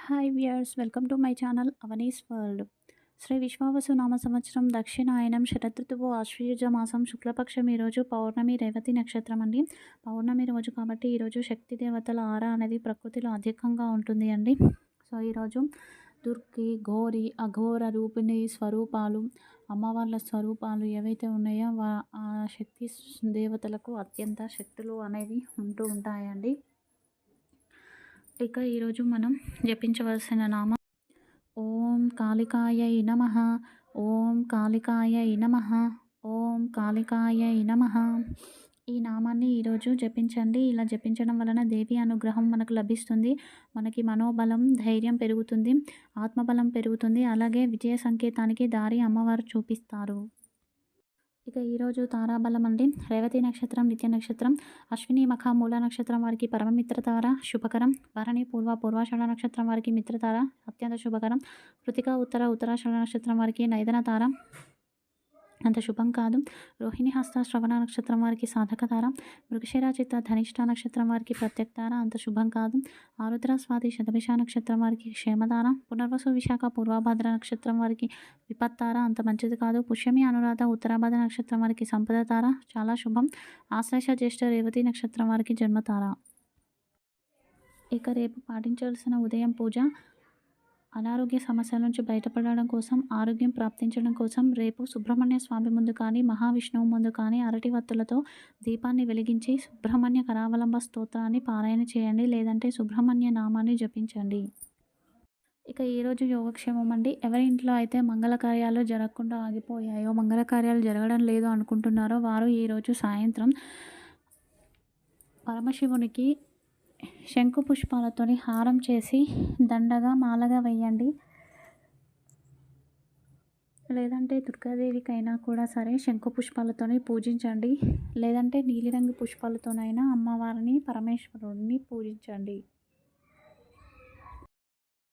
Hi viewers welcome to my channel Avani's world Shri Vishwavasu నామ సంవత్సరం దక్షిణాయనం శరదృతువు ఆశ్వయుజ మాసం శుక్లపక్షం ఈరోజు పౌర్ణమి రేవతి నక్షత్రం అండి. పౌర్ణమి రోజు కాబట్టి ఈరోజు శక్తి దేవతల ఆర అనేది ప్రకృతిలో అధికంగా ఉంటుంది అండి. సో ఈరోజు దుర్గి ఘోరి అఘోర రూపిణి స్వరూపాలు అమ్మవార్ల స్వరూపాలు ఏవైతే ఉన్నాయో వా ఆ శక్తి దేవతలకు అత్యంత శక్తులు అనేవి ఉంటూ ఉంటాయండి. ఇక ఈరోజు మనం జపించవలసిన నామం ఓం కాళికాయ నమ ఓం కాళికాయ నమ ఓం కాళికాయ నమ. ఈ నామాన్ని ఈరోజు జపించండి. ఇలా జపించడం వలన దేవి అనుగ్రహం మనకు లభిస్తుంది. మనకి మనోబలం ధైర్యం పెరుగుతుంది. ఆత్మబలం పెరుగుతుంది. అలాగే విజయ సంకేతానికి దారి అమ్మవారు చూపిస్తారు. ఇక ఈరోజు తారాబలం అండి. రేవతి నక్షత్రం నిత్య నక్షత్రం అశ్విని మఖ మూల నక్షత్రం వారికి పరమమిత్రతార శుభకరం. భరణి పూర్వ పూర్వాషాఢ నక్షత్రం వారికి మిత్రతార అత్యంత శుభకరం. కృతిక ఉత్తర ఉత్తరాషాఢ నక్షత్రం వారికి నైదన తార. అంత శుభం కాదు. రోహిణి హస్త శ్రవణ నక్షత్రం వారికి సాధక తార మృగశిర చిత్త ధనిష్ట నక్షత్రం వారికి ప్రత్యక్తార అంత శుభం కాదు. ఆరుద్ర స్వాతి శతభిష నక్షత్రం వారికి క్షేమతార పునర్వసు విశాఖ పూర్వభద్ర నక్షత్రం వారికి విపత్తార అంత మంచిది కాదు. పుష్యమి అనురాధ ఉత్తరాభద్ర నక్షత్రం వారికి సంపద తార చాలా శుభం. ఆశ్లేష జ్యేష్ఠ రేవతి నక్షత్రం వారికి జన్మతార ఇక రేపు పాటించవలసిన ఉదయం పూజ అనారోగ్య సమస్యల నుంచి బయటపడడం కోసం ఆరోగ్యం ప్రాప్తించడం కోసం రేపు సుబ్రహ్మణ్య స్వామి ముందు కానీ మహావిష్ణువు ముందు కానీ అరటి వత్తులతో దీపాన్ని వెలిగించి సుబ్రహ్మణ్య కరావలంబ స్తోత్రాన్ని పారాయణ చేయండి. లేదంటే సుబ్రహ్మణ్య నామాన్ని జపించండి. ఇక ఈరోజు యోగక్షేమం అండి. ఎవరి ఇంట్లో అయితే మంగళ కార్యాలు జరగకుండా ఆగిపోయాయో మంగళ కార్యాలు జరగడం లేదు అనుకుంటున్నారో వారు ఈరోజు సాయంత్రం పరమశివునికి శంకు పుష్పాలతోని హారం చేసి దండగా మాలగా వేయండి లేదంటే దుర్గాదేవికైనా కూడా సరే శంకు పుష్పాలతోని పూజించండి. లేదంటే నీలిరంగు పుష్పాలతోనైనా అమ్మవారిని పరమేశ్వరుడిని పూజించండి.